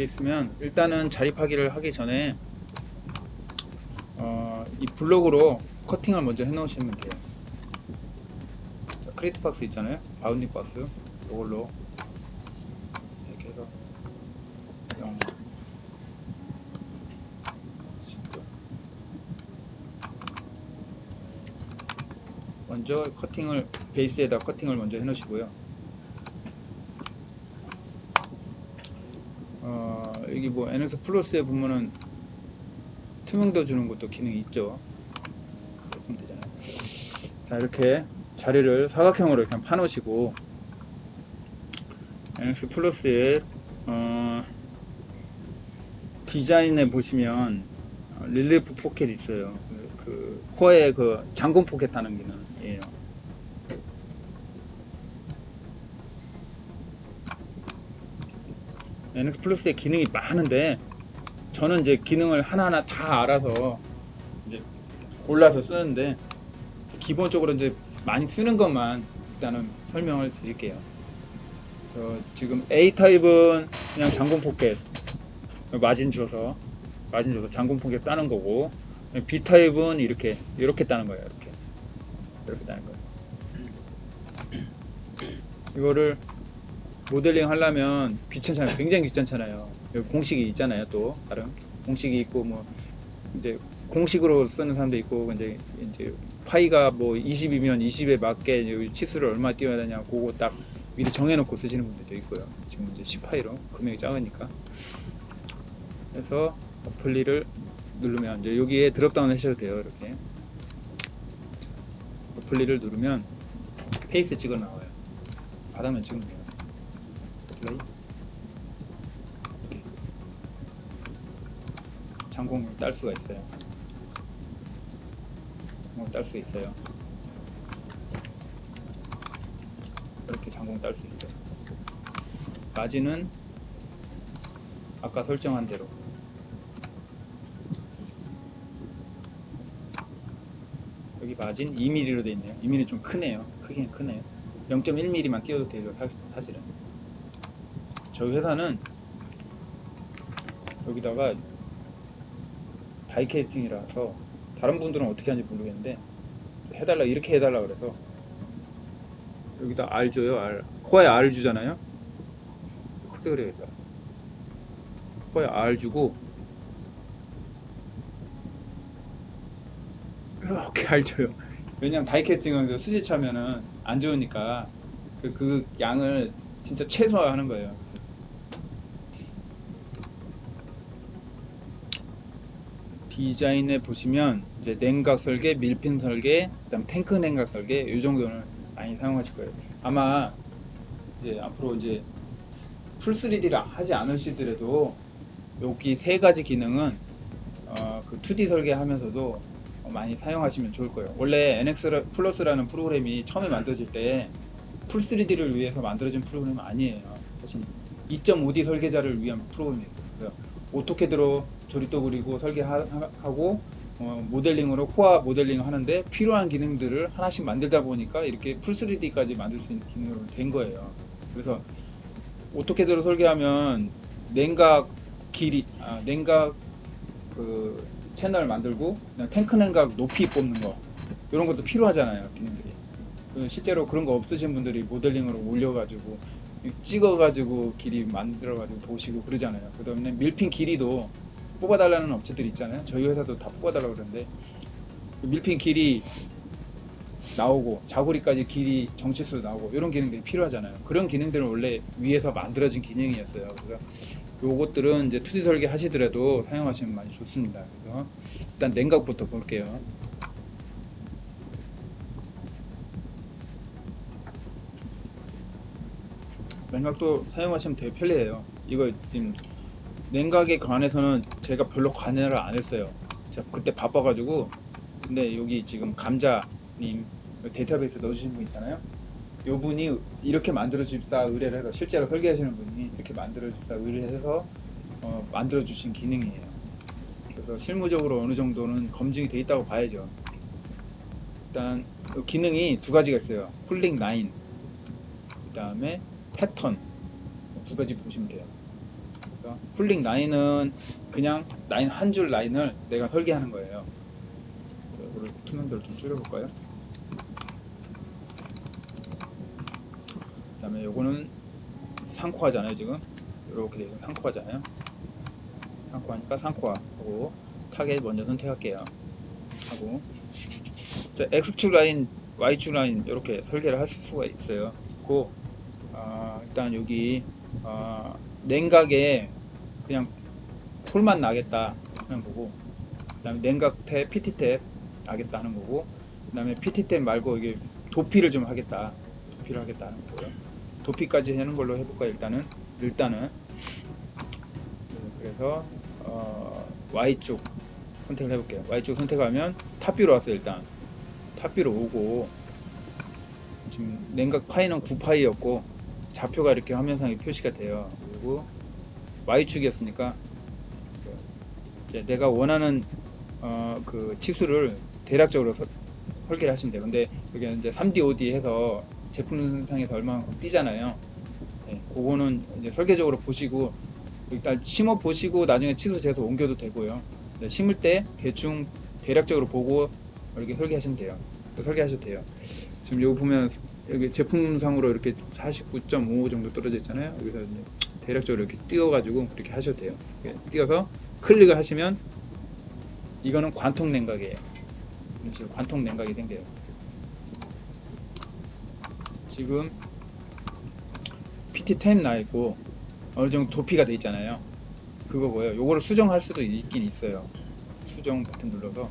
이렇게 있으면 일단은 자립하기를 하기 전에 어, 이 블록으로 커팅을 먼저 해 놓으시면 돼요. 자, 크리트 박스 있잖아요. 바운딩 박스. 이걸로 이렇게 해서 0 10도 먼저 커팅을 베이스에다 커팅을 먼저 해 놓으시고요 어, 여기 뭐 NX 플러스에 보면은 투명도 주는 것도 기능이 있죠. 그러면 되잖아요. 자, 이렇게 자리를 사각형으로 그냥 파놓으시고 NX 플러스에 어, 디자인에 보시면 어, 릴리프 포켓 있어요. 그, 그 코어에 그 잠금 포켓 하는 기능이에요. NX 플러스의 기능이 많은데 저는 이제 기능을 하나하나 다 알아서 이제 골라서 쓰는데 기본적으로 이제 많이 쓰는 것만 일단은 설명을 드릴게요. 저 지금 A 타입은 그냥 장군 포켓 마진 줘서 마진 줘서 장군 포켓 따는 거고 B 타입은 이렇게 이렇게 따는 거예요. 이렇게 이렇게 따는 거예요. 이거를 모델링 하려면 귀찮잖아요. 굉장히 귀찮잖아요. 공식이 있잖아요. 또 다른 공식이 있고 뭐 이제 공식으로 쓰는 사람도 있고 이제 이제 파이가 뭐 20이면 20에 맞게 치수를 얼마 띄워야 되냐 그거 딱 미리 정해놓고 쓰시는 분들도 있고요. 지금 이제 10파이로 금액이 작으니까. 그래서 어플리를 누르면 이제 여기에 드롭다운 하셔도 돼요. 이렇게 어플리를 누르면 페이스 찍어 나와요. 바닥면 찍으면 돼요. 플레이 장공을 딸 수가 있어요. 장공을 딸 수 있어요. 이렇게 장공 딸수 있어요. 마진은 아까 설정한 대로 여기 마진 2mm로 돼 있네요. 2mm 좀 크네요. 크긴 크네요. 0.1mm만 띄워도. 사- 사실은. 저희 회사는 여기다가 다이캐스팅이라서 다른 분들은 어떻게 하는지 모르겠는데 해달라 이렇게 해달라 그래서 여기다 R 줘요 R. 코어에 R 주잖아요? 크게 그려야겠다. 코어에 R 주고 이렇게 R 줘요. 왜냐면 다이캐스팅은 수지 차면은 안 좋으니까 그, 그 양을 진짜 최소화하는 거예요 디자인에 보시면 이제 냉각 설계, 밀핀 설계, 그다음 탱크 냉각 설계 이 정도는 많이 사용하실 거예요. 아마 이제 앞으로 이제 풀 3D를 하지 않으시더라도 여기 세 가지 기능은 어, 그 2D 설계하면서도 많이 사용하시면 좋을 거예요. 원래 NX 플러스라는 프로그램이 처음에 만들어질 때 풀 3D를 위해서 만들어진 프로그램은 아니에요. 사실 2.5D 설계자를 위한 프로그램이었어요. 그래서 오토캐드로 조립도 그리고 설계하고 어, 모델링으로 코어 모델링 하는데 필요한 기능들을 하나씩 만들다 보니까 이렇게 풀 3D까지 만들 수 있는 기능으로 된 거예요. 그래서 오토캐드로 설계하면 냉각 길이, 아, 냉각 그 채널 만들고 탱크 냉각 높이 뽑는 거 이런 것도 필요하잖아요 기능들이. 그 실제로 그런 거 없으신 분들이 모델링으로 올려가지고 찍어가지고 길이 만들어가지고 보시고 그러잖아요. 그 다음에 밀핀 길이도 뽑아달라는 업체들이 있잖아요. 저희 회사도 다 뽑아달라고 그러는데 그 밀핀 길이 나오고 자구리까지 길이 정치수 나오고 이런 기능들이 필요하잖아요. 그런 기능들은 원래 위에서 만들어진 기능이었어요. 그래서 요것들은 이제 2D 설계 하시더라도 사용하시면 많이 좋습니다. 그래서 일단 냉각부터 볼게요. 냉각도 사용하시면 되게 편리해요. 이거 지금 냉각에 관해서는 제가 별로 관여를 안 했어요. 제가 그때 바빠가지고 근데 여기 지금 감자님 데이터베이스 넣어주신 분 있잖아요. 요 분이 이렇게 만들어줍사 의뢰를 해서 실제로 설계하시는 분이 이렇게 만들어줍사 의뢰를 해서 어, 만들어 주신 기능이에요. 그래서 실무적으로 어느 정도는 검증이 돼 있다고 봐야죠. 일단 요 기능이 두 가지가 있어요. 쿨링 라인, 그 다음에 패턴 두 가지 보시면 돼요. 그래서 쿨링 라인은 그냥 라인 한 줄 라인을 내가 설계하는 거예요. 자, 이거를 투명도를 좀 줄여볼까요? 그 다음에 요거는 상코하잖아요 지금 이렇게 돼서 상코하잖아요. 상코하니까 상코하고 타겟 먼저 선택할게요. 하고 자, X축 라인, Y축 라인 이렇게 설계를 할 수가 있어요. 있고 아, 일단 여기 아, 냉각에 그냥 콜만 나겠다 하는 거고 그 다음에 냉각 탭, PT 탭 나겠다 하는 거고 그 다음에 PT 탭 말고 이게 도피를 좀 하겠다 도피를 하겠다 하는 거고요. 도피까지 하는 걸로 해볼까요 일단은? 일단은. 네, 그래서 어, Y축 선택을 해볼게요. Y축 선택하면 탑뷰로 왔어요 일단. 탑뷰로 오고 지금 냉각 파이는 9파이였고 좌표가 이렇게 화면상에 표시가 돼요. 그리고 Y축이었으니까 내가 원하는 어, 그 치수를 대략적으로 서- 설계를 하시면 돼요. 근데 여기 이제 3D, 5D 해서 제품상에서 얼마만큼 뛰잖아요. 네, 그거는 이제 설계적으로 보시고 일단 심어 보시고 나중에 치수 재서 옮겨도 되고요. 네, 심을 때 대충 대략적으로 보고 이렇게 설계하시면 돼요. 설계하셔도 돼요. 지금 여기 보면 여기 제품상으로 이렇게 49.5 정도 떨어져 있잖아요. 여기서 대략적으로 이렇게 띄워가지고 이렇게 하셔도 돼요. 이렇게 띄워서 클릭을 하시면 이거는 관통 냉각이에요. 이런 식으로 관통 냉각이 생겨요. 지금 PT 템나 있고 어느 정도 도피가 돼 있잖아요. 그거고요. 요거를 수정할 수도 있긴 있어요. 수정 버튼 눌러서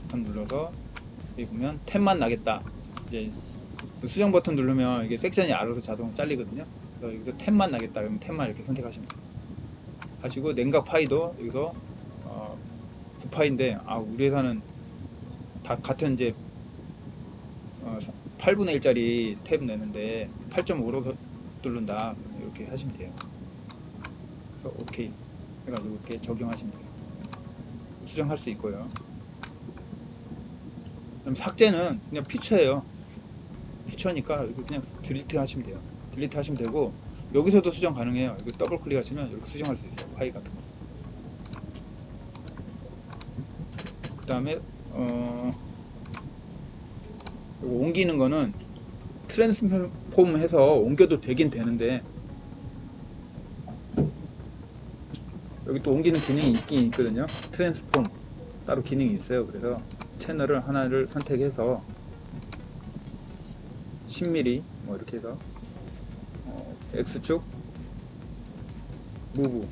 버튼 눌러서 여기 보면 탭만 나겠다. 이제 그 수정 버튼 누르면 이게 섹션이 알아서 자동 잘리거든요. 그래서 여기서 탭만 나겠다. 그러면 탭만 이렇게 선택하시면 돼요. 하시고 냉각 파이도 여기서 어, 9파인데 아 우리 회사는 다 같은 이제 어, 8분의 1짜리 탭 내는데 8.5로 뚫는다. 이렇게 하시면 돼요. 그래서 오케이 해가지고 이렇게 적용하시면 돼요. 수정할 수 있고요. 그럼 삭제는 그냥 피처예요. 피처니까 이거 그냥 딜리트 하시면 돼요. 딜리트 하시면 되고 여기서도 수정 가능해요. 이거 더블 클릭하시면 이렇게 수정할 수 있어요. 파일 같은 거. 그 다음에 어 이거 옮기는 거는 트랜스폼 해서 옮겨도 되긴 되는데 여기 또 옮기는 기능이 있긴 있거든요. 트랜스폼 따로 기능이 있어요. 그래서 채널을 하나를 선택해서 10mm 뭐 이렇게 해서 어, X축 무브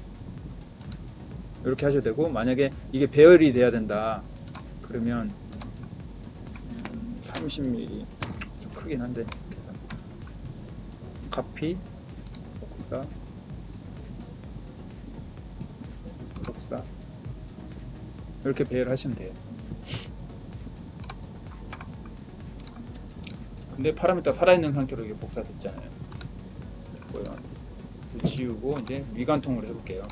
이렇게 하셔도 되고 만약에 이게 배열이 돼야 된다 그러면 음, 30mm 좀 크긴 한데 카피 복사 복사 이렇게 배열하시면 돼요 근데 파라미터 살아있는 상태로 이게 복사됐잖아요. 됐고요. 지우고 이제 미관통으로 해볼게요.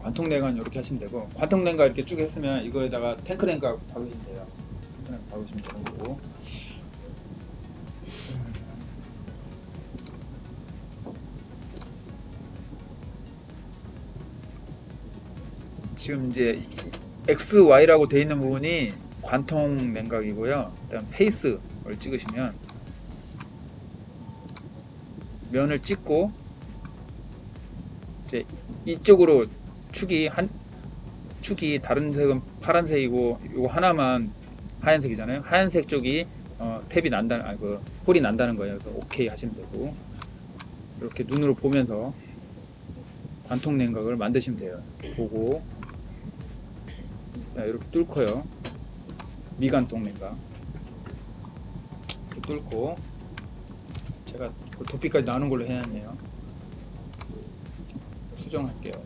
관통 냉각은 이렇게 하시면 되고 관통 냉각 이렇게 쭉 했으면 이거에다가 탱크 냉각 박으시면 돼요. 탱크 냉각 박으시면 되는 거고. 지금 이제 X, Y라고 되어 있는 부분이 관통 냉각이고요. 일단 페이스를 찍으시면 면을 찍고 이제 이쪽으로 축이 한 축이 다른 색은 파란색이고 이거 하나만 하얀색이잖아요. 하얀색 쪽이 어, 탭이 난다는 아그 홀이 난다는 거예요. 그래서 오케이 하시면 되고 이렇게 눈으로 보면서 관통 냉각을 만드시면 돼요. 보고 자, 이렇게 뚫고요. 미간통 냉각 이렇게 뚫고 제가 그 도피까지 나오는 걸로 해놨네요. 수정할게요.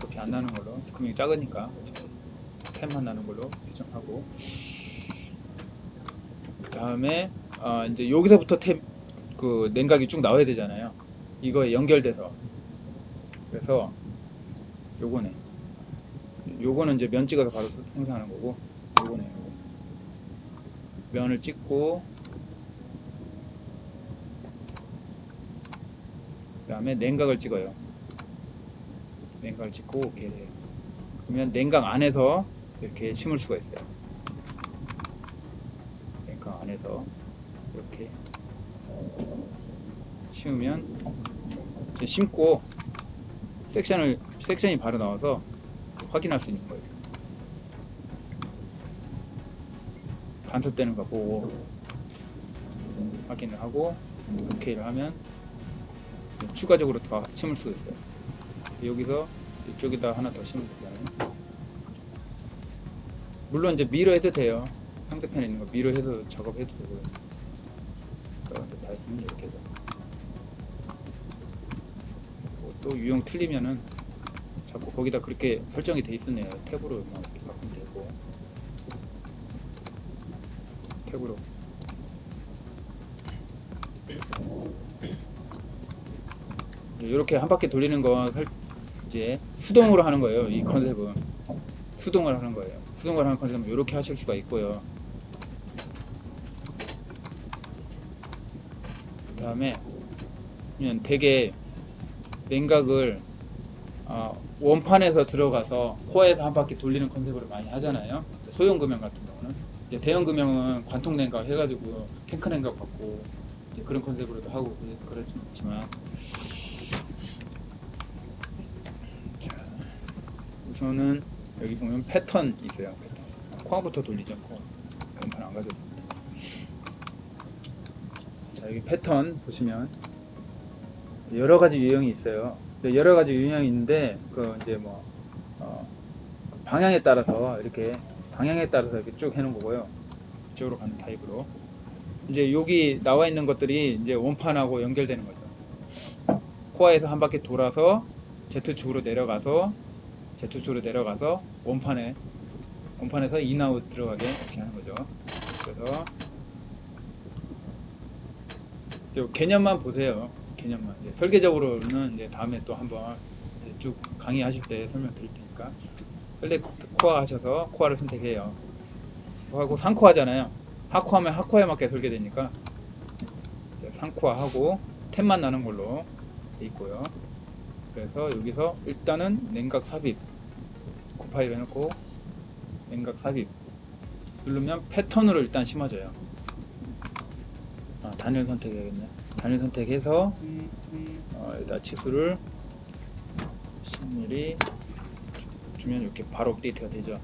도피 안 나는 걸로 금액이 작으니까 템만 나는 걸로 수정하고 그 다음에 아, 이제 여기서부터 템 그 냉각이 쭉 나와야 되잖아요. 이거에 연결돼서 그래서 요거네. 요거는 이제 면 찍어서 바로 생성하는 거고 요거네 요거. 면을 찍고 그 다음에 냉각을 찍어요. 냉각을 찍고 오케이 해요. 그러면 냉각 안에서 이렇게 심을 수가 있어요. 냉각 안에서 이렇게 심으면 이제 심고 섹션을 섹션이 바로 나와서 확인할 수 있는 거예요. 간섭되는 거 보고 확인을 하고 오케이를 하면 추가적으로 더 심을 수 있어요. 여기서 이쪽에다 하나 더 심으면 되잖아요. 물론 이제 미러 해도 돼요. 상대편에 있는 거 미러 해서 작업해도 되고요. 다 했으면 이렇게 해서 뭐또 유형 틀리면은 자꾸 거기다 그렇게 설정이 돼 있었네요. 탭으로 막 이렇게 바꾸면 되고 탭으로 이렇게 한 바퀴 돌리는 건 설- 이제 수동으로 하는 거예요. 이 컨셉은 수동을 하는 거예요. 수동을 하는 컨셉은 이렇게 하실 수가 있고요. 그 다음에 그냥 되게 냉각을 아, 원판에서 들어가서 코어에서 한 바퀴 돌리는 컨셉으로 많이 하잖아요. 소형 금형 같은 경우는 이제 대형 금형은 관통 냉각 해가지고 탱크 냉각 받고 그런 컨셉으로도 하고 그렇지만 자, 우선은 여기 보면 패턴 있어요. 패턴. 코어부터 돌리죠. 코어. 원판 안 가져도 됩니다. 자 여기 패턴 보시면 여러 가지 유형이 있어요. 여러 가지 유형이 있는데 그 이제 뭐 어, 방향에 따라서 이렇게 방향에 따라서 이렇게 쭉 해놓은 거고요. 이쪽으로 가는 타입으로 이제 여기 나와 있는 것들이 이제 원판하고 연결되는 거죠. 코어에서 한 바퀴 돌아서 Z축으로 내려가서 Z축으로 내려가서 원판에 원판에서 인아웃 들어가게 이렇게 하는 거죠. 그래서 요 개념만 보세요. 개념만. 설계적으로는 이제 다음에 또 한번 쭉 강의하실 때 설명드릴 테니까. 설계 코어 하셔서 코어를 선택해요. 하고 상코어 하잖아요. 하코어 하면 하코어에 맞게 설계되니까 이제 상코어 하고 템만 나는 걸로 돼 있고요. 그래서 여기서 일단은 냉각 삽입 컴파일 해놓고 냉각 삽입 누르면 패턴으로 일단 심어져요. 아, 단일 선택해야겠네. 단일 선택해서 어, 여기다 치수를 10mm 주면 이렇게 바로 업데이트가 되죠.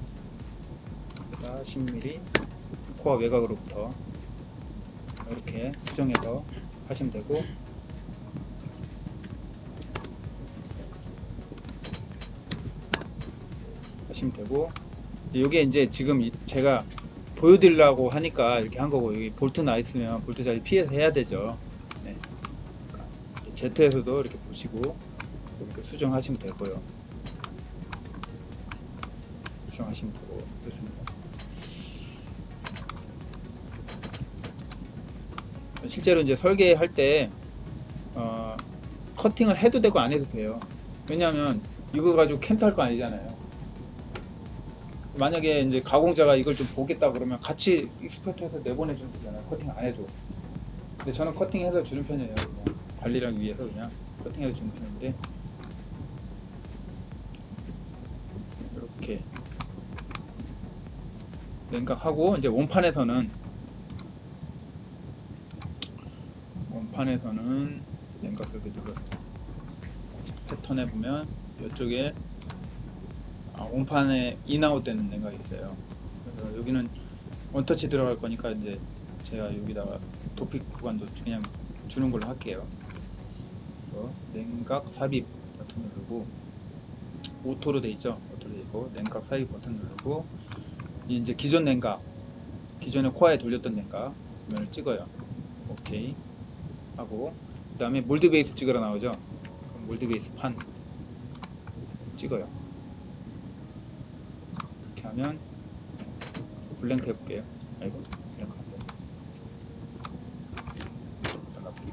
여기다 10mm 코어 외곽으로부터 이렇게 수정해서 하시면 되고 하시면 되고 이게 이제 지금 이- 제가 보여드리려고 하니까 이렇게 한 거고 여기 볼트 나 있으면 볼트 자리 피해서 해야 되죠. 네. Z에서도 이렇게 보시고 이렇게 수정하시면 되고요. 수정하시면 되고 그렇습니다. 실제로 이제 설계할 때 어, 커팅을 해도 되고 안 해도 돼요. 왜냐하면 이거 가지고 캠프 할 거 아니잖아요. 만약에 이제 가공자가 이걸 좀 보겠다 그러면 같이 익스포트해서 내보내주면 되잖아요. 커팅 안 해도. 근데 저는 커팅해서 주는 편이에요. 그냥 관리를 위해서 그냥 커팅해서 주는 편인데 이렇게 냉각하고 이제 원판에서는 원판에서는 냉각 설계 눌러서 패턴에 보면 이쪽에 아, 원판에 인아웃 되는 냉각이 있어요. 그래서 여기는 원터치 들어갈 거니까 이제 제가 여기다가 도픽 구간도 그냥 주는 걸로 할게요. 냉각 삽입 버튼 누르고 오토로 돼 있죠. 오토로 돼 있고 냉각 삽입 버튼 누르고 이 이제 기존 냉각 기존에 코어에 돌렸던 냉각 면을 찍어요. 오케이 하고 그 다음에 몰드 베이스 찍으러 나오죠. 몰드 베이스 판 찍어요. 이렇게 하면 블랭크 해볼게요. 아이고 블랭크. 달라붙기.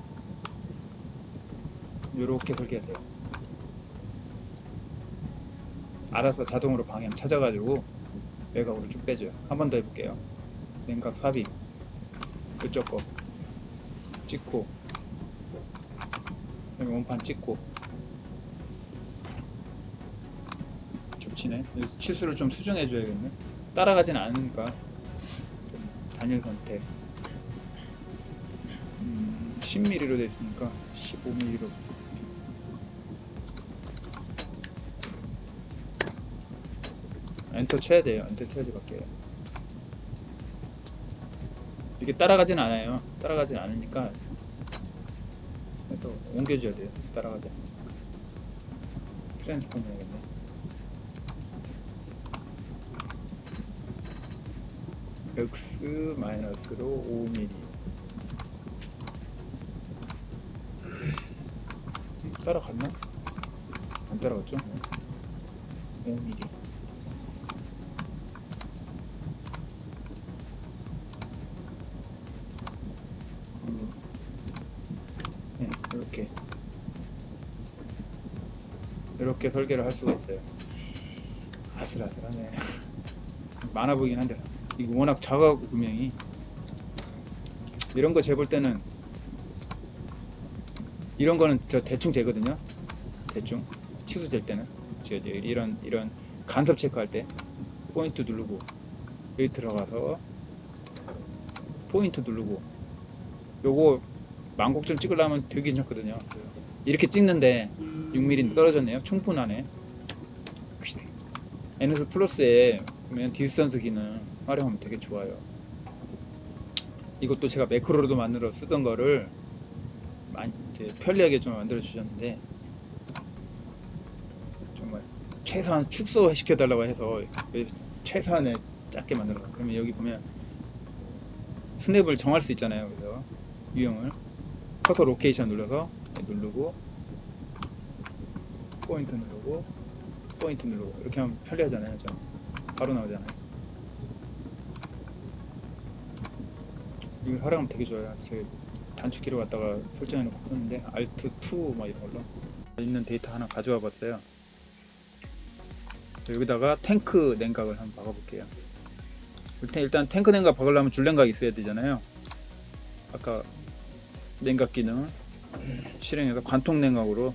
요렇게 설계가 돼요. 알아서 자동으로 방향 찾아가지고 외곽으로 쭉 빼줘요. 한 번 더 해볼게요. 냉각 삽입. 이쪽 거. 찍고. 그다음에 원판 찍고. 겹치네 여기서 치수를 좀 수정해 줘야겠네. 따라가진 않으니까. 좀 단일 선택. 음, 10mm로 돼 있으니까 15mm로 엔터 쳐야 돼요. 엔터 쳐야지 바뀌어요 이게 따라가진 않아요. 따라가진 않으니까 그래서 옮겨줘야 돼요. 따라가지 않으니까. 트랜스폼 해야겠네. x 마이너스로 5mm 따라갔나? 안 따라갔죠? 5mm 설계를 할 수가 있어요. 아슬아슬하네. 많아 보이긴 한데 이거 워낙 작아갖고 구명이 이런 거 재볼 때는 이런 거는 저 대충 재거든요. 대충 치수 잴 때는 이런 이런 간섭 체크할 때 포인트 누르고 여기 들어가서 포인트 누르고 요거 망곡점 찍으려면 되게 괜찮거든요. 이렇게 찍는데 6mm 떨어졌네요. 충분하네. NS 플러스에 보면 디스턴스 기능 활용하면 되게 좋아요. 이것도 제가 매크로로도 만들어 쓰던 거를 편리하게 좀 만들어 주셨는데 정말 최소한 축소 시켜 달라고 해서 최소한의 작게 만들어. 그러면 여기 보면 스냅을 정할 수 있잖아요. 그래서 유형을 커서 로케이션 눌러서 누르고 포인트 누르고 포인트 누르고 이렇게 하면 편리하잖아요. 좀 바로 나오잖아요. 이거 활용하면 되게 좋아요. 제가 단축키로 갖다가 설정해 놓고 썼는데 Alt 2 막 이런 걸로 있는 데이터 하나 가져와 봤어요. 여기다가 탱크 냉각을 한번 박아볼게요. 일단, 일단 탱크 냉각 박으려면 줄 냉각이 있어야 되잖아요. 아까 냉각 기능을 실행해서 관통 냉각으로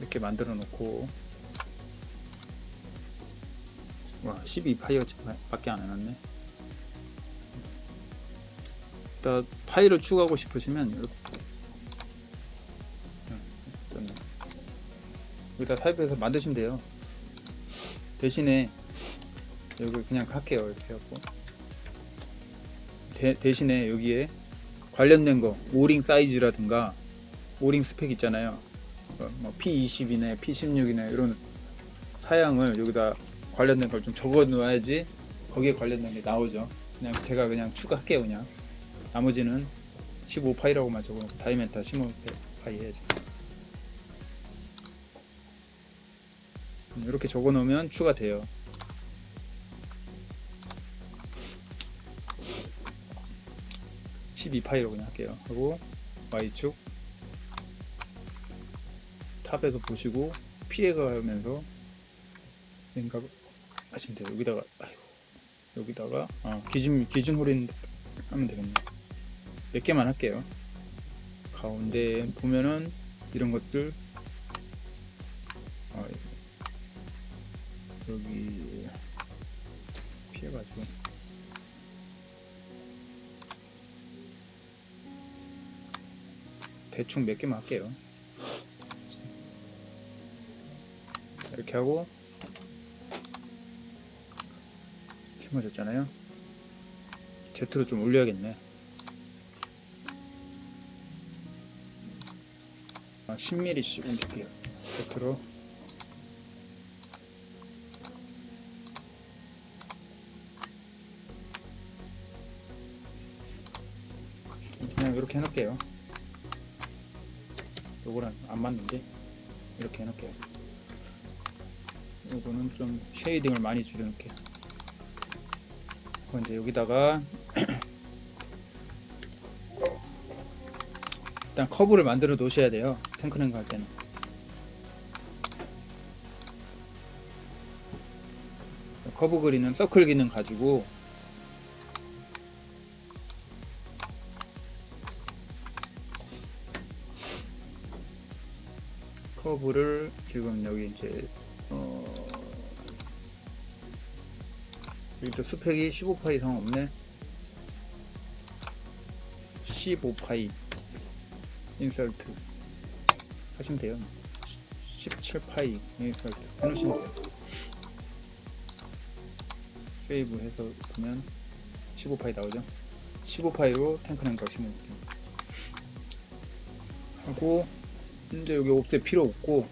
이렇게 만들어 놓고. 와 12파이가 밖에 안 해놨네. 일단 파일을 추가하고 싶으시면 이렇게. 음, 여기다 타입해서 만드시면 돼요. 대신에 여기 그냥 할게요 이렇게 해갖고. 대, 대신에 여기에 관련된 거 오링 사이즈라든가 오링 스펙 있잖아요. 어, 뭐 P20이네 P16이네 이런 사양을 여기다 관련된 걸 좀 적어 놓아야지 거기에 관련된 게 나오죠. 그냥 제가 그냥 추가할게요 그냥. 나머지는 15 파이라고만 적어놓고 다이멘타 15 파이 해야지. 이렇게 적어 놓으면 추가돼요. (12 파이로 그냥 할게요. 하고 y축 탑에서 보시고 피해가면서 냉각 하시면 돼요. 여기다가 아이고 여기다가 아, 기준 기준 호린 하면 되겠네. 몇 개만 할게요. 가운데 보면은 이런 것들 아, 여기 피해가지고 대충 몇 개만 할게요. 이렇게 하고 심어졌잖아요. Z로 좀 올려야겠네. 아, 10mm씩 옮길게요. Z로. 그냥 이렇게 해놓을게요. 요거랑 안 맞는데? 이렇게 해놓을게요 요거는 좀 쉐이딩을 많이 줄여놓을게요. 이제 여기다가 일단 커브를 만들어 놓으셔야 돼요 탱크냉 갈 때는. 커브 그리는 서클 기능 가지고 커브를 지금 여기 이제 어 여기도 스펙이 15파이 이상 없네. 15파이 인설트. 하시면 돼요. 17파이 인설트. 해놓으시면 돼요. 세이브 해서 보면 15파이 나오죠? 15파이로 탱크는 가시면 돼요. 하고 근데 여기 옵셋 필요 없고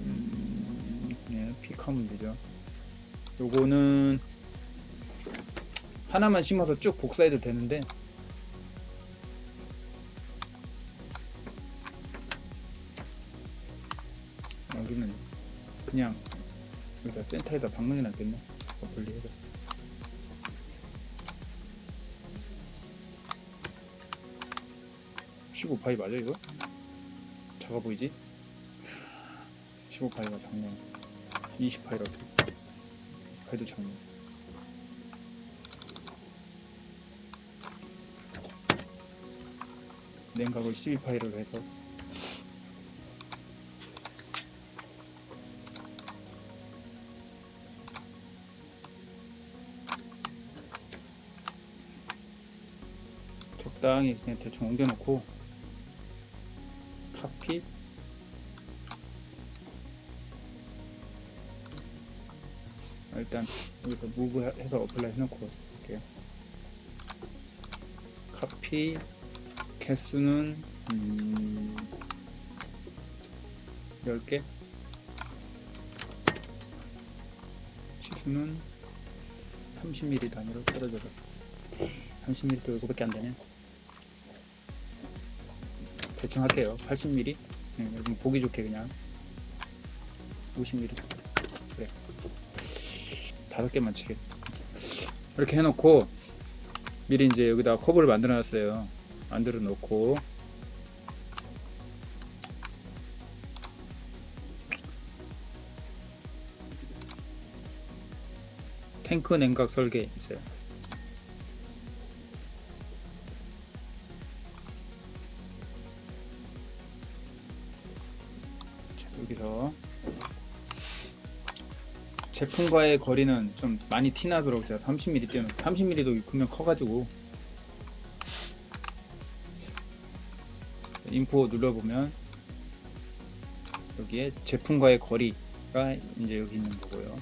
음, 예, 픽하면 되죠. 요거는 하나만 심어서 쭉 복사해도 되는데. 여기는 그냥 여기다 센터에다 박는 게 낫겠네. 어, 분리해서. 시5 파이 맞아 이거? 작아 보이지? 15파이가 작네. 20파이라 어떻게 파이도 작네 냉각을 12파이로 해서. 적당히 그냥 대충 옮겨놓고 카피. 일단 여기서 무브 해서 어플라이 해놓고 볼게요 카피 개수는 음, 10개? 치수는 30mm 단위로 떨어져서 30mm도 이거밖에 안 되네. 대충 할게요. 80mm 네, 여러분 보기 좋게 그냥 50mm 그래. 다섯 개만 치게. 이렇게 해놓고 미리 이제 여기다 커브를 만들어 놨어요 만들어 놓고. 탱크 냉각 설계 있어요. 자, 여기서. 제품과의 거리는 좀 많이 티나도록 제가 30mm 띄워놓 30mm도 분명 커가지고 인포 눌러보면 여기에 제품과의 거리가 이제 여기 있는 거고요.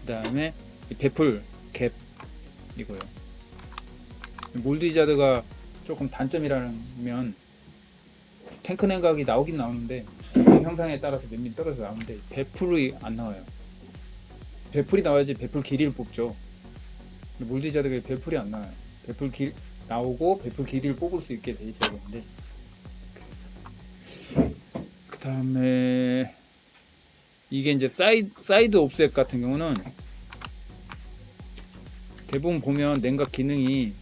그 다음에 배풀 갭 이고요. 몰드자드가 조금 단점이라면 탱크 냉각이 나오긴 나오는데 형상에 따라서 몇 미리 떨어져 나오는데 배풀이 안 나와요. 배풀이 나와야지 배풀 길이를 뽑죠. 몰드자드가 배풀이 안 나와요. 배풀 길 나오고 배풀 길이를 뽑을 수 있게 돼 있어야 되는데 그 다음에 이게 이제 사이드, 사이드 옵셋 같은 경우는 대부분 보면 냉각 기능이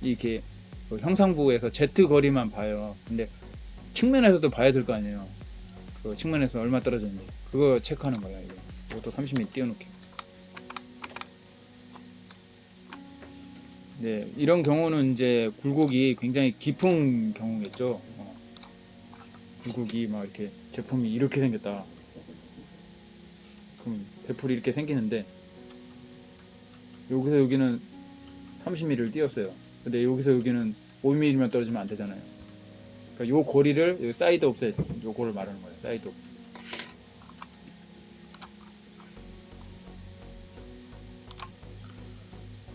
이렇게 그 형상부에서 Z 거리만 봐요. 근데 측면에서도 봐야 될 거 아니에요. 그 측면에서 얼마 떨어졌는지 그거 체크하는 거야. 이거. 이것도 30mm 띄워놓게. 네, 이런 경우는 이제 굴곡이 굉장히 깊은 경우겠죠. 어. 굴곡이 막 이렇게 제품이 이렇게 생겼다. 그럼 배풀이 이렇게 생기는데 여기서 여기는 30mm를 띄웠어요. 근데 여기서 여기는 5mm만 떨어지면 안 되잖아요. 그러니까 요 거리를 요 사이드 옵셋 요거를 말하는 거예요. 사이드 옵셋.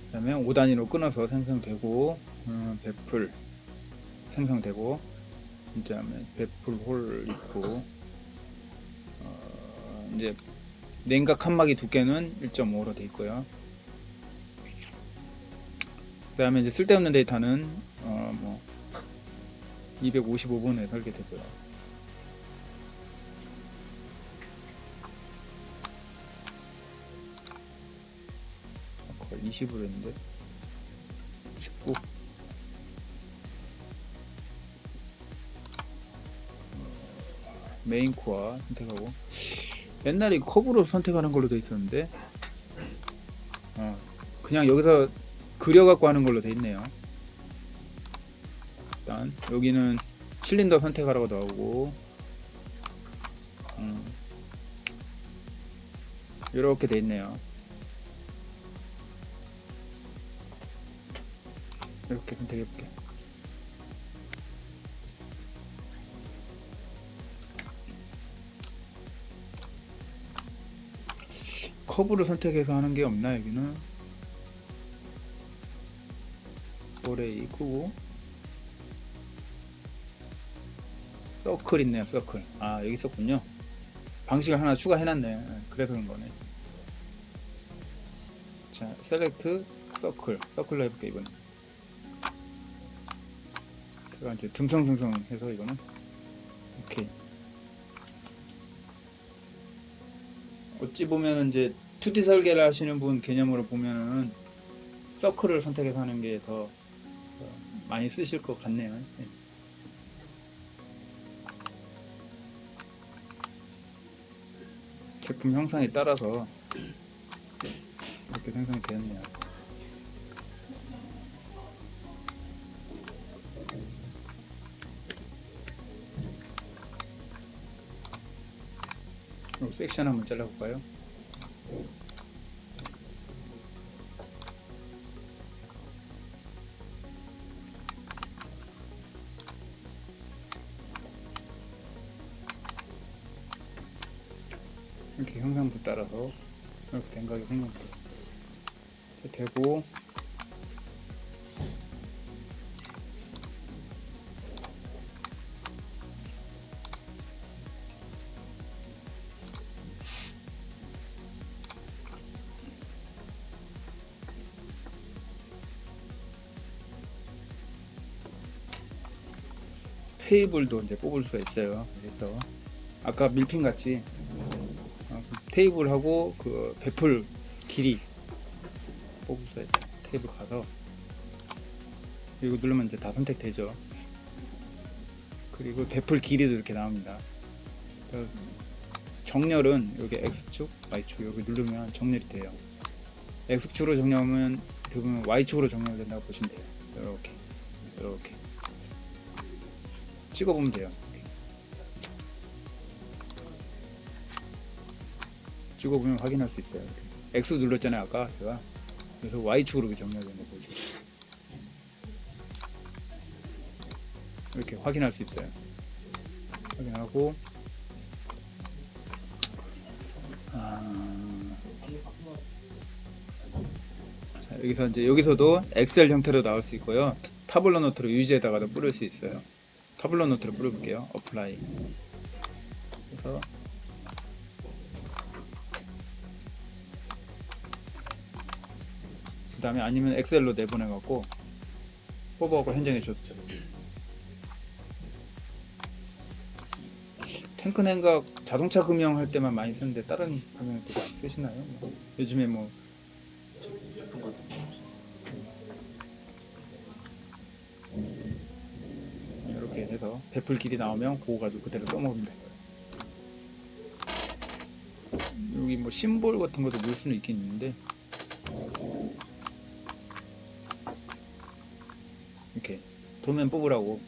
그 다음에 5단위로 끊어서 생성되고 음, 배풀 생성되고 그다음에 배풀 홀 있고 어, 이제 냉각 칸막이 두께는 1.5로 되어 있고요. 그 다음에 이제 쓸데없는 데이터는 어, 뭐 255분에 설계되고요. 거의 20으로 했는데 19 메인 코어 선택하고 옛날에 커브로 선택하는 걸로 돼 있었는데 어, 그냥 여기서 그려갖고 하는 걸로 돼 있네요 일단 여기는 실린더 선택하라고 나오고 음. 이렇게 돼 있네요. 이렇게 선택해 볼게. 커브를 선택해서 하는 게 없나 여기는? 오레이 끄고. 서클 있네요 서클. 아 여기 있었군요. 방식을 하나 추가해놨네. 그래서 그런 거네. 자 셀렉트 서클 서클로 해볼게 이번엔. 제가 이제 듬성듬성 해서 이거는. 오케이. 어찌 보면 이제 2D 설계를 하시는 분 개념으로 보면은 서클을 선택해서 하는 게 더 많이 쓰실 것 같네요. 네. 제품 형상에 따라서 이렇게 생성이 되었네요. 그럼 섹션 한번 잘라볼까요? 이렇게 형상부 따라서 이렇게 된각이 생깁니다. 되고 테이블도 이제 뽑을 수가 있어요. 그래서 아까 밀핀 같이 테이블하고 그 베풀 길이 있어요. 테이블 가서 이거 누르면 이제 다 선택되죠. 그리고 베풀 길이도 이렇게 나옵니다. 그 정렬은 여기 X축, Y축 여기 누르면 정렬이 돼요. X축으로 정렬하면 대부분 Y축으로 정렬된다고 보시면 돼요. 이렇게 이렇게 찍어보면 돼요. 찍어보면 확인할 수 있어요. X 눌렀잖아요, 아까 제가. 그래서 Y축으로 정렬된 거 보시죠. 이렇게 확인할 수 있어요. 확인하고, 아... 자, 여기서 이제 여기서도 엑셀 형태로 나올 수 있고요. 타블로 노트로 유지에다가도 뿌릴 수 있어요. 타블로 노트로 뿌려볼게요. 어플라이. 그래서 그 다음에 아니면 엑셀로 내보내갖고 뽑아갖고 현장에 줘도 돼요. 탱크 냉각 자동차 금형 할 때만 많이 쓰는데 다른 금형 또 쓰시나요? 뭐 요즘에 뭐 이렇게 해서 베풀 길이 나오면 그거 가지고 그대로 써먹으면 돼요. 여기 뭐 심볼 같은 것도 넣을 수는 있긴 있는데 이렇게 도면 뽑으라고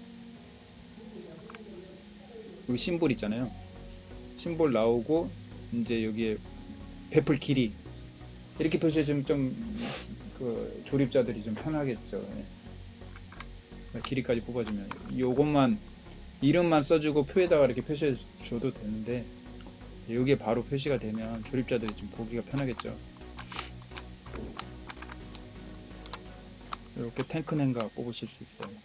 여기 심볼 있잖아요. 심볼 나오고 이제 여기에 베풀 길이 이렇게 표시해주면 좀 그 조립자들이 좀 편하겠죠. 예. 길이까지 뽑아주면 요것만 이름만 써주고 표에다가 이렇게 표시해 줘도 되는데 여기에 바로 표시가 되면 조립자들이 좀 보기가 편하겠죠. 이렇게 탱크 냉각 뽑으실 수 있어요.